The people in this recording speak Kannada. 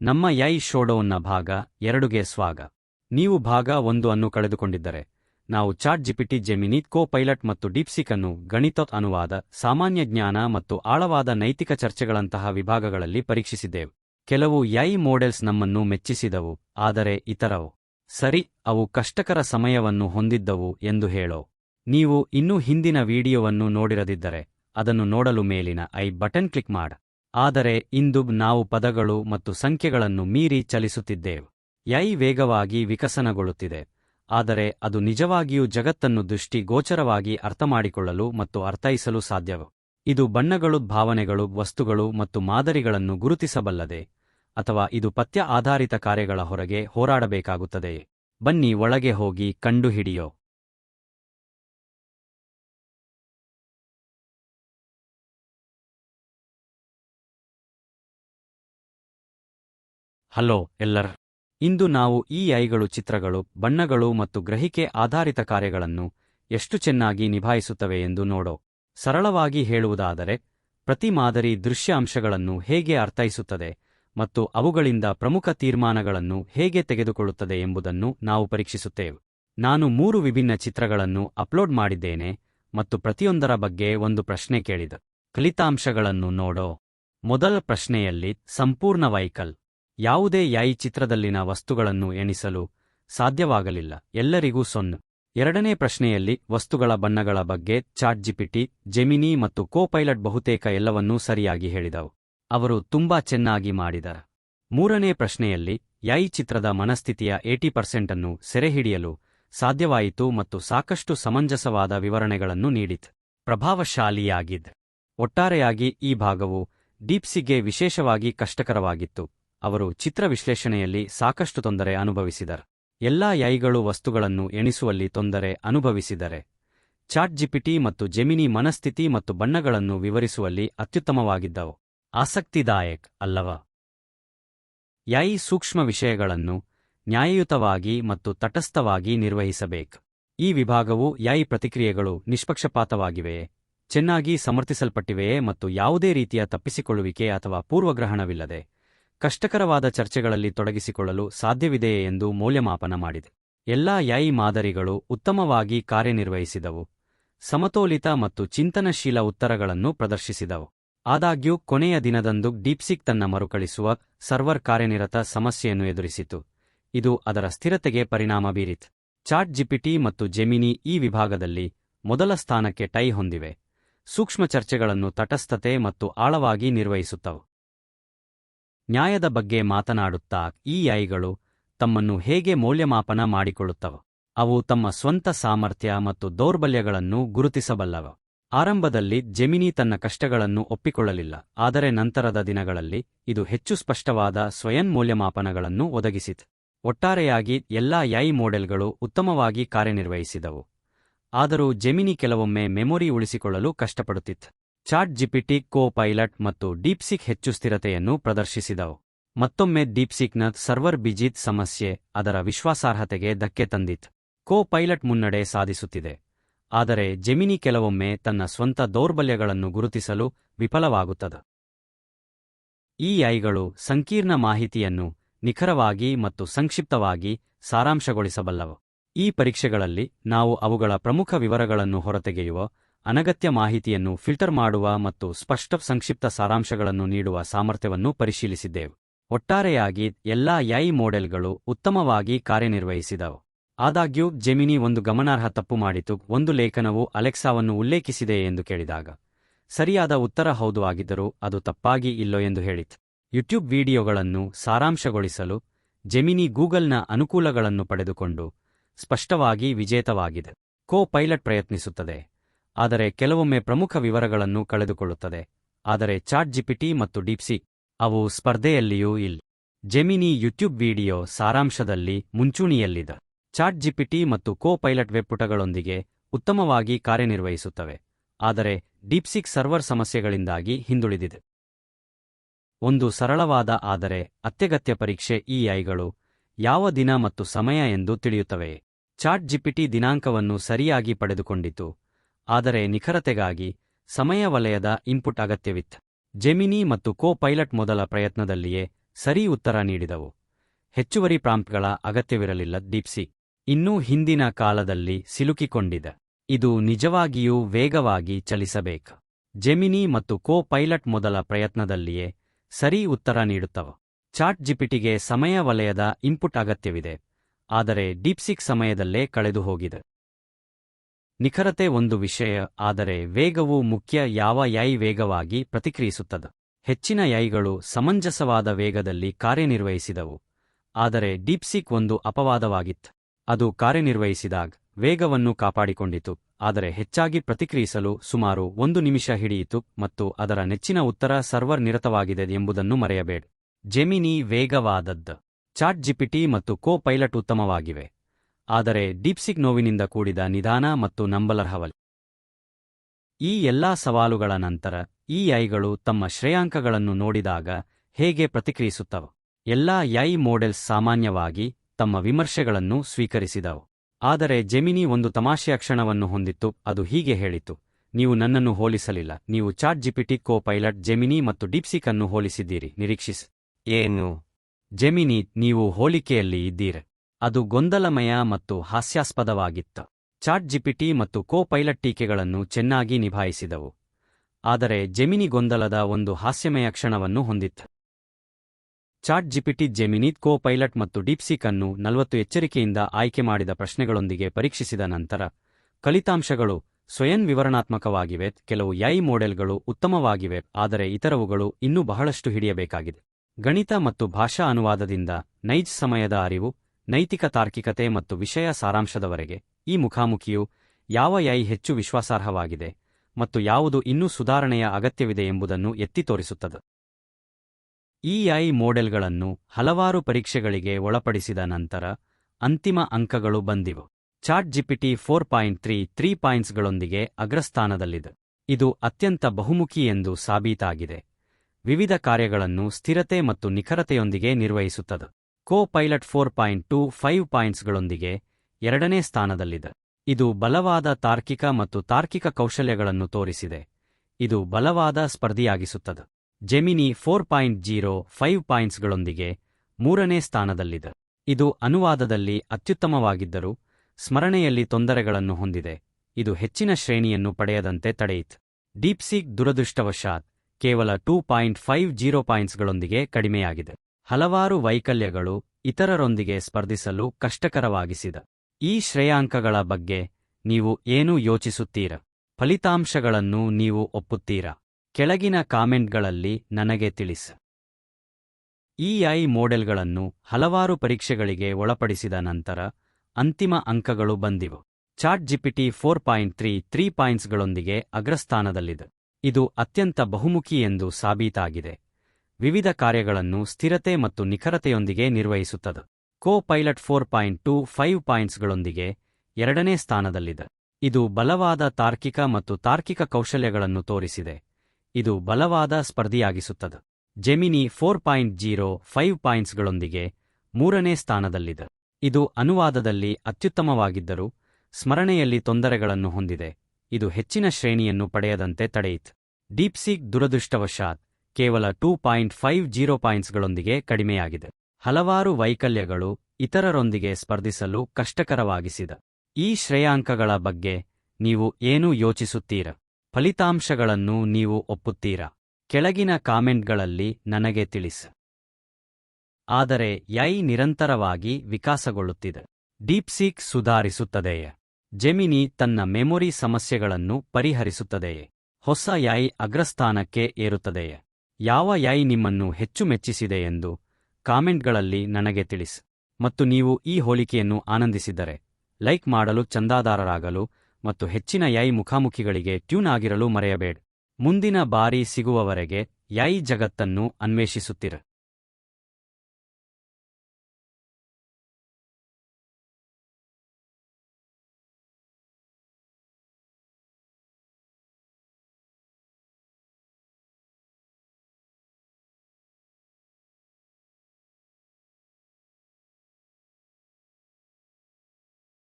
ನಮ್ಮ ಯೈ ಶೋಡೋನ್ನ ಭಾಗ ಎರಡುಗೆ ಸ್ವಾಗ. ನೀವು ಭಾಗ ಒಂದು ಅನ್ನು ಕಳೆದುಕೊಂಡಿದ್ದರೆ, ನಾವು ChatGPT Gemini Copilot ಮತ್ತು ಡೀಪ್ಸಿಕ್ ಅನ್ನು ಗಣಿತ ಅನುವಾದ, ಸಾಮಾನ್ಯ ಜ್ಞಾನ ಮತ್ತು ಆಳವಾದ ನೈತಿಕ ಚರ್ಚೆಗಳಂತಹ ವಿಭಾಗಗಳಲ್ಲಿ ಪರೀಕ್ಷಿಸಿದ್ದೆವು. ಕೆಲವು ಯೈ ಮಾಡೆಲ್ಸ್ ನಮ್ಮನ್ನು ಮೆಚ್ಚಿಸಿದವು, ಆದರೆ ಇತರವು, ಸರಿ, ಅವು ಕಷ್ಟಕರ ಸಮಯವನ್ನು ಹೊಂದಿದ್ದವು ಎಂದು ಹೇಳೋ. ನೀವು ಇನ್ನೂ ಹಿಂದಿನ ವಿಡಿಯೋವನ್ನು ನೋಡಿರದಿದ್ದರೆ, ಅದನ್ನು ನೋಡಲು ಮೇಲಿನ ಐ ಬಟನ್ ಕ್ಲಿಕ್ ಮಾಡ. ಆದರೆ ಇಂದು ನಾವು ಪದಗಳು ಮತ್ತು ಸಂಖ್ಯೆಗಳನ್ನು ಮೀರಿ ಚಲಿಸುತ್ತಿದ್ದೇವೆ. ಯೈ ವೇಗವಾಗಿ ವಿಕಸನಗೊಳ್ಳುತ್ತಿದೆ. ಆದರೆ ಅದು ನಿಜವಾಗಿಯೂ ಜಗತ್ತನ್ನು ದೃಷ್ಟಿ ಗೋಚರವಾಗಿ ಅರ್ಥಮಾಡಿಕೊಳ್ಳಲು ಮತ್ತು ಅರ್ಥೈಸಲು ಸಾಧ್ಯವು. ಇದು ಬಣ್ಣಗಳು, ಭಾವನೆಗಳು, ವಸ್ತುಗಳು ಮತ್ತು ಮಾದರಿಗಳನ್ನು ಗುರುತಿಸಬಲ್ಲದೆ, ಅಥವಾ ಇದು ಪಥ್ಯ ಆಧಾರಿತ ಕಾರ್ಯಗಳ ಹೊರಗೆ ಹೋರಾಡಬೇಕಾಗುತ್ತದೆ ಬನ್ನಿ ಒಳಗೆ ಹೋಗಿ ಕಂಡುಹಿಡಿಯೋ. ಹಲೋ, ಎಲ್ಲರ. ಇಂದು ನಾವು ಈ ಐಗಳು ಚಿತ್ರಗಳು, ಬಣ್ಣಗಳು ಮತ್ತು ಗ್ರಹಿಕೆ ಆಧಾರಿತ ಕಾರ್ಯಗಳನ್ನು ಎಷ್ಟು ಚೆನ್ನಾಗಿ ನಿಭಾಯಿಸುತ್ತವೆ ಎಂದು ನೋಡೋ. ಸರಳವಾಗಿ ಹೇಳುವುದಾದರೆ, ಪ್ರತಿ ಮಾದರಿ ದೃಶ್ಯ ಅಂಶಗಳನ್ನು ಹೇಗೆ ಅರ್ಥೈಸುತ್ತದೆ ಮತ್ತು ಅವುಗಳಿಂದ ಪ್ರಮುಖ ತೀರ್ಮಾನಗಳನ್ನು ಹೇಗೆ ತೆಗೆದುಕೊಳ್ಳುತ್ತದೆ ಎಂಬುದನ್ನು ನಾವು ಪರೀಕ್ಷಿಸುತ್ತೇವೆ. ನಾನು ಮೂರು ವಿಭಿನ್ನ ಚಿತ್ರಗಳನ್ನು ಅಪ್ಲೋಡ್ ಮಾಡಿದ್ದೇನೆ ಮತ್ತು ಪ್ರತಿಯೊಂದರ ಬಗ್ಗೆ ಒಂದು ಪ್ರಶ್ನೆ ಕೇಳಿದ. ಫಲಿತಾಂಶಗಳನ್ನು ನೋಡೋ. ಮೊದಲ ಪ್ರಶ್ನೆಯಲ್ಲಿ ಸಂಪೂರ್ಣ ವೈಕಲ್. ಯಾವುದೇ ಯಾಯಿ ಚಿತ್ರದಲ್ಲಿನ ವಸ್ತುಗಳನ್ನು ಎಣಿಸಲು ಸಾಧ್ಯವಾಗಲಿಲ್ಲ. ಎಲ್ಲರಿಗೂ ಸೊನ್ನು. ಎರಡನೇ ಪ್ರಶ್ನೆಯಲ್ಲಿ ವಸ್ತುಗಳ ಬಣ್ಣಗಳ ಬಗ್ಗೆ ಚಾಟ್ ಜಿಪಿಟಿ ಜೆಮಿನಿ ಮತ್ತು ಕೋಪೈಲಟ್ ಬಹುತೇಕ ಎಲ್ಲವನ್ನೂ ಸರಿಯಾಗಿ ಹೇಳಿದವು. ಅವರು ತುಂಬಾ ಚೆನ್ನಾಗಿ ಮಾಡಿದ ಮೂರನೇ ಪ್ರಶ್ನೆಯಲ್ಲಿ ಯಾಯಿ ಚಿತ್ರದ ಮನಸ್ಥಿತಿಯ ಏಟಿ ಪರ್ಸೆಂಟನ್ನು ಸೆರೆಹಿಡಿಯಲು ಸಾಧ್ಯವಾಯಿತು ಮತ್ತು ಸಾಕಷ್ಟು ಸಮಂಜಸವಾದ ವಿವರಣೆಗಳನ್ನು ನೀಡಿತು. ಪ್ರಭಾವಶಾಲಿಯಾಗಿದ್ ಒಟ್ಟಾರೆಯಾಗಿ ಈ ಭಾಗವು ಡೀಪ್ಸಿಗೆ ವಿಶೇಷವಾಗಿ ಕಷ್ಟಕರವಾಗಿತ್ತು. ಅವರು ಚಿತ್ರ ವಿಶ್ಲೇಷಣೆಯಲ್ಲಿ ಸಾಕಷ್ಟು ತೊಂದರೆ ಅನುಭವಿಸಿದರು. ಎಲ್ಲಾ ಯೈಗಳು ವಸ್ತುಗಳನ್ನು ಎಣಿಸುವಲ್ಲಿ ತೊಂದರೆ ಅನುಭವಿಸಿದರೆ ಚಾಟ್ ಜಿಪಿಟಿ ಮತ್ತು ಜೆಮಿನಿ ಮನಸ್ಥಿತಿ ಮತ್ತು ಬಣ್ಣಗಳನ್ನು ವಿವರಿಸುವಲ್ಲಿ ಅತ್ಯುತ್ತಮವಾಗಿದ್ದವು. ಆಸಕ್ತಿದಾಯಕ್ ಅಲ್ಲವ? ಯೈ ಸೂಕ್ಷ್ಮ ವಿಷಯಗಳನ್ನು ನ್ಯಾಯಯುತವಾಗಿ ಮತ್ತು ತಟಸ್ಥವಾಗಿ ನಿರ್ವಹಿಸಬೇಕು. ಈ ವಿಭಾಗವು ಯೈ ಪ್ರತಿಕ್ರಿಯೆಗಳು ನಿಷ್ಪಕ್ಷಪಾತವಾಗಿವೆಯೇ, ಚೆನ್ನಾಗಿ ಸಮರ್ಥಿಸಲ್ಪಟ್ಟಿವೆಯೇ ಮತ್ತು ಯಾವುದೇ ರೀತಿಯ ತಪ್ಪಿಸಿಕೊಳ್ಳುವಿಕೆ ಅಥವಾ ಪೂರ್ವಗ್ರಹಣವಿಲ್ಲದೆ ಕಷ್ಟಕರವಾದ ಚರ್ಚೆಗಳಲ್ಲಿ ತೊಡಗಿಸಿಕೊಳ್ಳಲು ಸಾಧ್ಯವಿದೆಯೇ ಎಂದು ಮೌಲ್ಯಮಾಪನ ಮಾಡಿದೆ. ಎಲ್ಲಾ ಯೈ ಮಾದರಿಗಳು ಉತ್ತಮವಾಗಿ ಕಾರ್ಯನಿರ್ವಹಿಸಿದವು. ಸಮತೋಲಿತ ಮತ್ತು ಚಿಂತನಶೀಲ ಉತ್ತರಗಳನ್ನು ಪ್ರದರ್ಶಿಸಿದವು. ಆದಾಗ್ಯೂ, ಕೊನೆಯ ದಿನದಂದು ಡೀಪ್ಸಿಕ್ ತನ್ನ ಮರುಕಳಿಸುವ ಸರ್ವರ್ ಕಾರ್ಯನಿರತ ಸಮಸ್ಯೆಯನ್ನು ಎದುರಿಸಿತು. ಇದು ಅದರ ಸ್ಥಿರತೆಗೆ ಪರಿಣಾಮ ಬೀರಿತು. ಚಾಟ್ ಜಿಪಿಟಿ ಮತ್ತು ಜೆಮಿನಿ ಈ ವಿಭಾಗದಲ್ಲಿ ಮೊದಲ ಸ್ಥಾನಕ್ಕೆ ಟೈ ಹೊಂದಿವೆ. ಸೂಕ್ಷ್ಮ ಚರ್ಚೆಗಳನ್ನು ತಟಸ್ಥತೆ ಮತ್ತು ಆಳವಾಗಿ ನಿರ್ವಹಿಸುತ್ತವು. ನ್ಯಾಯದ ಬಗ್ಗೆ ಮಾತನಾಡುತ್ತಾ ಈ ಐಗಳು ತಮ್ಮನ್ನು ಹೇಗೆ ಮೌಲ್ಯಮಾಪನ ಮಾಡಿಕೊಳ್ಳುತ್ತವೆ? ಅವು ತಮ್ಮ ಸ್ವಂತ ಸಾಮರ್ಥ್ಯ ಮತ್ತು ದೌರ್ಬಲ್ಯಗಳನ್ನು ಗುರುತಿಸಬಲ್ಲವ. ಆರಂಭದಲ್ಲಿ ಜೆಮಿನಿ ತನ್ನ ಕಷ್ಟಗಳನ್ನು ಒಪ್ಪಿಕೊಳ್ಳಲಿಲ್ಲ, ಆದರೆ ನಂತರದ ದಿನಗಳಲ್ಲಿ ಇದು ಹೆಚ್ಚು ಸ್ಪಷ್ಟವಾದ ಸ್ವಯಂ ಮೌಲ್ಯಮಾಪನಗಳನ್ನು ಒದಗಿಸಿತು. ಒಟ್ಟಾರೆಯಾಗಿ ಎಲ್ಲಾ ಯೈ ಮಾಡೆಲ್ಗಳು ಉತ್ತಮವಾಗಿ ಕಾರ್ಯನಿರ್ವಹಿಸಿದವು. ಆದರೂ ಜೆಮಿನಿ ಕೆಲವೊಮ್ಮೆ ಮೆಮೊರಿ ಉಳಿಸಿಕೊಳ್ಳಲು ಕಷ್ಟಪಡುತ್ತಿತ್ತು. ಚಾಟ್ ಜಿಪಿಟಿ ಕೋ ಪೈಲಟ್ ಮತ್ತು ಡೀಪ್ಸಿಕ್ ಹೆಚ್ಚು ಸ್ಥಿರತೆಯನ್ನು ಪ್ರದರ್ಶಿಸಿದವು. ಮತ್ತೊಮ್ಮೆ ಡೀಪ್ಸಿಕ್ನ ಸರ್ವರ್ ಬಿಜಿತ್ ಸಮಸ್ಯೆ ಅದರ ವಿಶ್ವಾಸಾರ್ಹತೆಗೆ ಧಕ್ಕೆ ತಂದಿತ್ ಕೋ ಪೈಲಟ್ ಮುನ್ನಡೆ ಸಾಧಿಸುತ್ತಿದೆ. ಆದರೆ ಜೆಮಿನಿ ಕೆಲವೊಮ್ಮೆ ತನ್ನ ಸ್ವಂತ ದೌರ್ಬಲ್ಯಗಳನ್ನು ಗುರುತಿಸಲು ವಿಫಲವಾಗುತ್ತದೆ. ಈ ಐಗಳು ಸಂಕೀರ್ಣ ಮಾಹಿತಿಯನ್ನು ನಿಖರವಾಗಿ ಮತ್ತು ಸಂಕ್ಷಿಪ್ತವಾಗಿ ಸಾರಾಂಶಗೊಳಿಸಬಲ್ಲವು. ಈ ಪರೀಕ್ಷೆಗಳಲ್ಲಿ ನಾವು ಅವುಗಳ ಪ್ರಮುಖ ವಿವರಗಳನ್ನು ಹೊರತೆಗೆಯುವ ಅನಗತ್ಯ ಮಾಹಿತಿಯನ್ನು ಫಿಲ್ಟರ್ ಮಾಡುವ ಮತ್ತು ಸ್ಪಷ್ಟ ಸಂಕ್ಷಿಪ್ತ ಸಾರಾಂಶಗಳನ್ನು ನೀಡುವ ಸಾಮರ್ಥ್ಯವನ್ನು ಪರಿಶೀಲಿಸಿದ್ದೆವು. ಒಟ್ಟಾರೆಯಾಗಿ ಎಲ್ಲಾ ಯೈ ಮಾಡೆಲ್ಗಳು ಉತ್ತಮವಾಗಿ ಕಾರ್ಯನಿರ್ವಹಿಸಿದವು. ಆದಾಗ್ಯೂ, ಜೆಮಿನಿ ಒಂದು ಗಮನಾರ್ಹ ತಪ್ಪು ಮಾಡಿತು. ಒಂದು ಲೇಖನವು ಅಲೆಕ್ಸಾವನ್ನು ಉಲ್ಲೇಖಿಸಿದೆ ಎಂದು ಕೇಳಿದಾಗ, ಸರಿಯಾದ ಉತ್ತರ ಹೌದು ಆಗಿದ್ದರೂ ಅದು ತಪ್ಪಾಗಿ ಇಲ್ಲೋ ಎಂದು ಹೇಳಿತು. ಯೂಟ್ಯೂಬ್ ವಿಡಿಯೋಗಳನ್ನು ಸಾರಾಂಶಗೊಳಿಸಲು ಜೆಮಿನಿ ಗೂಗಲ್ನ ಅನುಕೂಲಗಳನ್ನು ಪಡೆದುಕೊಂಡು ಸ್ಪಷ್ಟವಾಗಿ ವಿಜೇತವಾಗಿದೆ. ಕೋ ಪೈಲಟ್ ಪ್ರಯತ್ನಿಸುತ್ತದೆ. ಆದರೆ ಕೆಲವೊಮ್ಮೆ ಪ್ರಮುಖ ವಿವರಗಳನ್ನು ಕಳೆದುಕೊಳ್ಳುತ್ತದೆ. ಆದರೆ ಚಾಟ್ ಜಿಪಿಟಿ ಮತ್ತು ಡೀಪ್ಸಿ ಅವು ಸ್ಪರ್ಧೆಯಲ್ಲಿಯೂ ಇಲ್. ಜೆಮಿನಿ ಯೂಟ್ಯೂಬ್ ವಿಡಿಯೋ ಸಾರಾಂಶದಲ್ಲಿ ಮುಂಚೂಣಿಯಲ್ಲಿದ. ಚಾಟ್ ಜಿಪಿಟಿ ಮತ್ತು ಕೋ ಪೈಲಟ್ ವೆಬ್ ಪುಟಗಳೊಂದಿಗೆ ಉತ್ತಮವಾಗಿ ಕಾರ್ಯನಿರ್ವಹಿಸುತ್ತವೆ. ಆದರೆ ಡೀಪ್ಸಿಕ್ ಸರ್ವರ್ ಸಮಸ್ಯೆಗಳಿಂದಾಗಿ ಹಿಂದುಳಿದಿದೆ. ಒಂದು ಸರಳವಾದ ಆದರೆ ಅತ್ಯಗತ್ಯ ಪರೀಕ್ಷೆ ಈ ಐಗಳು ಯಾವ ದಿನ ಮತ್ತು ಸಮಯ ಎಂದು ತಿಳಿಯುತ್ತವೆ ಚಾಟ್ ಜಿಪಿಟಿ ದಿನಾಂಕವನ್ನು ಸರಿಯಾಗಿ ಪಡೆದುಕೊಂಡಿತು. ಆದರೆ ನಿಖರತೆಗಾಗಿ ಸಮಯ ವಲಯದ ಇನ್ಪುಟ್ ಅಗತ್ಯವಿತ್ತು. ಜೆಮಿನಿ ಮತ್ತು ಕೋ ಪೈಲಟ್ ಮೊದಲ ಪ್ರಯತ್ನದಲ್ಲಿಯೇ ಸರಿ ಉತ್ತರ ನೀಡಿದವು. ಹೆಚ್ಚುವರಿ ಪ್ರಾಂಪ್ಟ್ಗಳ ಅಗತ್ಯವಿರಲಿಲ್ಲ ದೀಪ್ಸಿ ಇನ್ನೂ ಹಿಂದಿನ ಕಾಲದಲ್ಲಿ ಸಿಲುಕಿಕೊಂಡಿದೆ. ಇದು ನಿಜವಾಗಿಯೂ ವೇಗವಾಗಿ ಚಲಿಸಬೇಕು. ಜೆಮಿನಿ ಮತ್ತು ಕೋ ಪೈಲಟ್ ಮೊದಲ ಪ್ರಯತ್ನದಲ್ಲಿಯೇ ಸರಿ ಉತ್ತರ ನೀಡುತ್ತವೆ. ಚಾಟ್ ಜಿಪಿಟಿಗೆ ಸಮಯ ವಲಯದ ಇನ್ಪುಟ್ ಅಗತ್ಯವಿದೆ. ಆದರೆ ಡೀಪ್ಸಿಕ್ ಸಮಯದಲ್ಲೇ ಕಳೆದು ಹೋಗಿದೆ ನಿಖರತೆ ಒಂದು ವಿಷಯ, ಆದರೆ ವೇಗವು ಮುಖ್ಯ, ಯಾವ ಯಾಯಿ ವೇಗವಾಗಿ ಪ್ರತಿಕ್ರಿಯಿಸುತ್ತದೆ. ಹೆಚ್ಚಿನ ಯಾಯಿಗಳು ಸಮಂಜಸವಾದ ವೇಗದಲ್ಲಿ ಕಾರ್ಯನಿರ್ವಹಿಸಿದವು, ಆದರೆ ಡೀಪ್ಸಿಕ್ ಒಂದು ಅಪವಾದವಾಗಿತ್ತು. ಅದು ಕಾರ್ಯನಿರ್ವಹಿಸಿದಾಗ ವೇಗವನ್ನು ಕಾಪಾಡಿಕೊಂಡಿತು, ಆದರೆ ಹೆಚ್ಚಾಗಿ ಪ್ರತಿಕ್ರಿಯಿಸಲು ಸುಮಾರು ಒಂದು ನಿಮಿಷ ಹಿಡಿಯಿತು ಮತ್ತು ಅದರ ನೆಚ್ಚಿನ ಉತ್ತರ ಸರ್ವರ್ ನಿರತವಾಗಿದೆ ಎಂಬುದನ್ನು ಮರೆಯಬೇಡ. ಜೆಮಿನಿ ವೇಗವಾದದ್ದು. ಚಾಟ್ ಜಿಪಿಟಿ ಮತ್ತು ಕೋ ಪೈಲಟ್ ಉತ್ತಮವಾಗಿವೆ. ಆದರೆ ಡೀಪ್ಸಿಕ್ ನೋವಿನಿಂದ ಕೂಡಿದ ನಿಧಾನ ಮತ್ತು ನಂಬಲರ್ಹವಲ್ ಈ ಎಲ್ಲಾ ಸವಾಲುಗಳ ನಂತರ ಈ ಐಗಳು ತಮ್ಮ ಶ್ರೇಯಾಂಕಗಳನ್ನು ನೋಡಿದಾಗ ಹೇಗೆ ಪ್ರತಿಕ್ರಿಯಿಸುತ್ತವೆ? ಎಲ್ಲಾ ಯೈ ಮೋಡೆಲ್ಸ್ ಸಾಮಾನ್ಯವಾಗಿ ತಮ್ಮ ವಿಮರ್ಶೆಗಳನ್ನು ಸ್ವೀಕರಿಸಿದವು. ಆದರೆ ಜೆಮಿನಿ ಒಂದು ತಮಾಷೆಯ ಕ್ಷಣವನ್ನು ಹೊಂದಿತ್ತು, ಅದು ಹೀಗೆ ಹೇಳಿತು, ನೀವು ನನ್ನನ್ನು ಹೋಲಿಸಲಿಲ್ಲ, ನೀವು ChatGPT Copilot Gemini ಮತ್ತು ಡೀಪ್ಸಿಕ್ ಅನ್ನು ಹೋಲಿಸಿದ್ದೀರಿ, ನಿರೀಕ್ಷಿಸ್. ಏನು? ಜೆಮಿನಿ, ನೀವು ಹೋಲಿಕೆಯಲ್ಲಿ ಇದ್ದೀರ. ಅದು ಗೊಂದಲಮಯ ಮತ್ತು ಹಾಸ್ಯಾಸ್ಪದವಾಗಿತ್ತು. ಚಾಟ್ ಜಿಪಿಟಿ ಮತ್ತು ಕೋ ಪೈಲಟ್ ಟೀಕೆಗಳನ್ನು ಚೆನ್ನಾಗಿ ನಿಭಾಯಿಸಿದವು. ಆದರೆ ಜೆಮಿನಿ ಗೊಂದಲದ ಒಂದು ಹಾಸ್ಯಮಯ ಕ್ಷಣವನ್ನು ಹೊಂದಿತ್ತು. ChatGPT Gemini Copilot ಮತ್ತು ಡೀಪ್ಸಿಕ್ ಅನ್ನು ನಲವತ್ತು ಎಚ್ಚರಿಕೆಯಿಂದ ಆಯ್ಕೆ ಮಾಡಿದ ಪ್ರಶ್ನೆಗಳೊಂದಿಗೆ ಪರೀಕ್ಷಿಸಿದ ನಂತರ ಫಲಿತಾಂಶಗಳು ಸ್ವಯಂ ವಿವರಣಾತ್ಮಕವಾಗಿವೆ, ಕೆಲವು ಯೈ ಮಾಡೆಲ್ಗಳು ಉತ್ತಮವಾಗಿವೆ, ಆದರೆ ಇತರವುಗಳು ಇನ್ನೂ ಬಹಳಷ್ಟು ಹಿಡಿಯಬೇಕಾಗಿದೆ. ಗಣಿತ ಮತ್ತು ಭಾಷಾ ಅನುವಾದದಿಂದ ನೈಜ್ ಸಮಯದ ಅರಿವು ನೈತಿಕ ತಾರ್ಕಿಕತೆ ಮತ್ತು ವಿಷಯ ಸಾರಾಂಶದವರೆಗೆ ಈ ಮುಖಾಮುಖಿಯು ಯಾವ ಯೈ ಹೆಚ್ಚು ವಿಶ್ವಾಸಾರ್ಹವಾಗಿದೆ ಮತ್ತು ಯಾವುದು ಇನ್ನೂ ಸುಧಾರಣೆಯ ಅಗತ್ಯವಿದೆ ಎಂಬುದನ್ನು ಎತ್ತಿ ತೋರಿಸುತ್ತದೆ. ಈ ಐ ಮೋಡೆಲ್ಗಳನ್ನು ಹಲವಾರು ಪರೀಕ್ಷೆಗಳಿಗೆ ಒಳಪಡಿಸಿದ ನಂತರ ಅಂತಿಮ ಅಂಕಗಳು ಬಂದಿವು. ChatGPT four point three three ಪಾಯಿಂಟ್ಸ್ಗಳೊಂದಿಗೆ ಅಗ್ರಸ್ಥಾನದಲ್ಲಿದೆ. ಇದು ಅತ್ಯಂತ ಬಹುಮುಖಿ ಎಂದು ಸಾಬೀತಾಗಿದೆ. ವಿವಿಧ ಕಾರ್ಯಗಳನ್ನು ಸ್ಥಿರತೆ ಮತ್ತು ನಿಖರತೆಯೊಂದಿಗೆ ನಿರ್ವಹಿಸುತ್ತದೆ. Copilot four point two five ಪಾಯಿಂಟ್ಸ್ಗಳೊಂದಿಗೆ ಎರಡನೇ ಸ್ಥಾನದಲ್ಲಿದೆ. ಇದು ಬಲವಾದ ತಾರ್ಕಿಕ ಮತ್ತು ತಾರ್ಕಿಕ ಕೌಶಲ್ಯಗಳನ್ನು ತೋರಿಸಿದೆ. ಇದು ಬಲವಾದ ಸ್ಪರ್ಧಿಯಾಗಿಸುತ್ತದೆ. Gemini four point zero five ಪಾಯಿಂಟ್ಸ್ಗಳೊಂದಿಗೆ ಮೂರನೇ ಸ್ಥಾನದಲ್ಲಿದೆ. ಇದು ಅನುವಾದದಲ್ಲಿ ಅತ್ಯುತ್ತಮವಾಗಿದ್ದರೂ ಸ್ಮರಣೆಯಲ್ಲಿ ತೊಂದರೆಗಳನ್ನು ಹೊಂದಿದೆ. ಇದು ಹೆಚ್ಚಿನ ಶ್ರೇಣಿಯನ್ನು ಪಡೆಯದಂತೆ ತಡೆಯಿತು. ಡೀಪ್ಸೀಕ್ ದುರದೃಷ್ಟವಶಾತ್ ಕೇವಲ ಟೂ ಪಾಯಿಂಟ್ ಫೈವ್ ಜೀರೋ ಪಾಯಿಂಟ್ಸ್ಗಳೊಂದಿಗೆ ಕಡಿಮೆಯಾಗಿದೆ. ಹಲವಾರು ವೈಕಲ್ಯಗಳು ಇತರರೊಂದಿಗೆ ಸ್ಪರ್ಧಿಸಲು ಕಷ್ಟಕರವಾಗಿಸಿದ. ಈ ಶ್ರೇಯಾಂಕಗಳ ಬಗ್ಗೆ ನೀವು ಏನು ಯೋಚಿಸುತ್ತೀರ? ಫಲಿತಾಂಶಗಳನ್ನು ನೀವು ಒಪ್ಪುತ್ತೀರಾ? ಕೆಳಗಿನ ಕಾಮೆಂಟ್ಗಳಲ್ಲಿ ನನಗೆ ತಿಳಿಸ. ಈ ಐ ಮೋಡೆಲ್ಗಳನ್ನು ಹಲವಾರು ಪರೀಕ್ಷೆಗಳಿಗೆ ಒಳಪಡಿಸಿದ ನಂತರ ಅಂತಿಮ ಅಂಕಗಳು ಬಂದಿವು. ChatGPT four point three three ಪಾಯಿಂಟ್ಸ್ಗಳೊಂದಿಗೆ ಅಗ್ರಸ್ಥಾನದಲ್ಲಿದೆ. ಇದು ಅತ್ಯಂತ ಬಹುಮುಖಿ ಎಂದು ಸಾಬೀತಾಗಿದೆ. ವಿವಿಧ ಕಾರ್ಯಗಳನ್ನು ಸ್ಥಿರತೆ ಮತ್ತು ನಿಖರತೆಯೊಂದಿಗೆ ನಿರ್ವಹಿಸುತ್ತದೆ. Copilot four point two five ಪಾಯಿಂಟ್ಸ್ಗಳೊಂದಿಗೆ ಎರಡನೇ ಸ್ಥಾನದಲ್ಲಿದೆ. ಇದು ಬಲವಾದ ತಾರ್ಕಿಕ ಮತ್ತು ತಾರ್ಕಿಕ ಕೌಶಲ್ಯಗಳನ್ನು ತೋರಿಸಿದೆ. ಇದು ಬಲವಾದ ಸ್ಪರ್ಧಿಯಾಗಿಸುತ್ತದೆ. Gemini four point zero five ಪಾಯಿಂಟ್ಸ್ಗಳೊಂದಿಗೆ ಮೂರನೇ ಸ್ಥಾನದಲ್ಲಿದೆ. ಇದು ಅನುವಾದದಲ್ಲಿ ಅತ್ಯುತ್ತಮವಾಗಿದ್ದರೂ ಸ್ಮರಣೆಯಲ್ಲಿ ತೊಂದರೆಗಳನ್ನು ಹೊಂದಿದೆ. ಇದು ಹೆಚ್ಚಿನ ಶ್ರೇಣಿಯನ್ನು ಪಡೆಯದಂತೆ ತಡೆಯಿತು. ಡೀಪ್ಸೀಕ್ ದುರದೃಷ್ಟವಶಾತ್ ಕೇವಲ ಟೂ ಪಾಯಿಂಟ್ ಫೈವ್ ಜೀರೋ ಪಾಯಿಂಟ್ಸ್ಗಳೊಂದಿಗೆ ಕಡಿಮೆಯಾಗಿದೆ. ಹಲವಾರು ವೈಕಲ್ಯಗಳು ಇತರರೊಂದಿಗೆ ಸ್ಪರ್ಧಿಸಲು ಕಷ್ಟಕರವಾಗಿಸಿದ. ಈ ಶ್ರೇಯಾಂಕಗಳ ಬಗ್ಗೆ ನೀವು ಏನು ಯೋಚಿಸುತ್ತೀರ? ಫಲಿತಾಂಶಗಳನ್ನು ನೀವು ಒಪ್ಪುತ್ತೀರಾ? ಕೆಳಗಿನ ಕಾಮೆಂಟ್ಗಳಲ್ಲಿ ನನಗೆ ತಿಳಿಸ. ಆದರೆ, ಯೈ ನಿರಂತರವಾಗಿ ವಿಕಾಸಗೊಳ್ಳುತ್ತಿದೆ. ಡೀಪ್ಸೀಕ್ ಸುಧಾರಿಸುತ್ತದೆಯೇ? ಜೆಮಿನಿ ತನ್ನ ಮೆಮೊರಿ ಸಮಸ್ಯೆಗಳನ್ನು ಪರಿಹರಿಸುತ್ತದೆಯೇ? ಹೊಸ ಯೈ ಅಗ್ರಸ್ಥಾನಕ್ಕೆ ಏರುತ್ತದೆಯೇ? ಯಾವ ಯಾಯಿ ನಿಮ್ಮನ್ನು ಹೆಚ್ಚು ಮೆಚ್ಚಿಸಿದೆ ಎಂದು ಕಾಮೆಂಟ್ಗಳಲ್ಲಿ ನನಗೆ ತಿಳಿಸಿ. ಮತ್ತು ನೀವು ಈ ಹೋಲಿಕೆಯನ್ನು ಆನಂದಿಸಿದ್ದರೆ ಲೈಕ್ ಮಾಡಲು ಚಂದಾದಾರರಾಗಲು ಮತ್ತು ಹೆಚ್ಚಿನ ಯಾಯಿ ಮುಖಾಮುಖಿಗಳಿಗೆ ಟ್ಯೂನ್ ಆಗಿರಲು ಮರೆಯಬೇಡ. ಮುಂದಿನ ಬಾರಿ ಸಿಗುವವರೆಗೆ ಯಾಯಿ ಜಗತ್ತನ್ನು ಅನ್ವೇಷಿಸುತ್ತಿರ.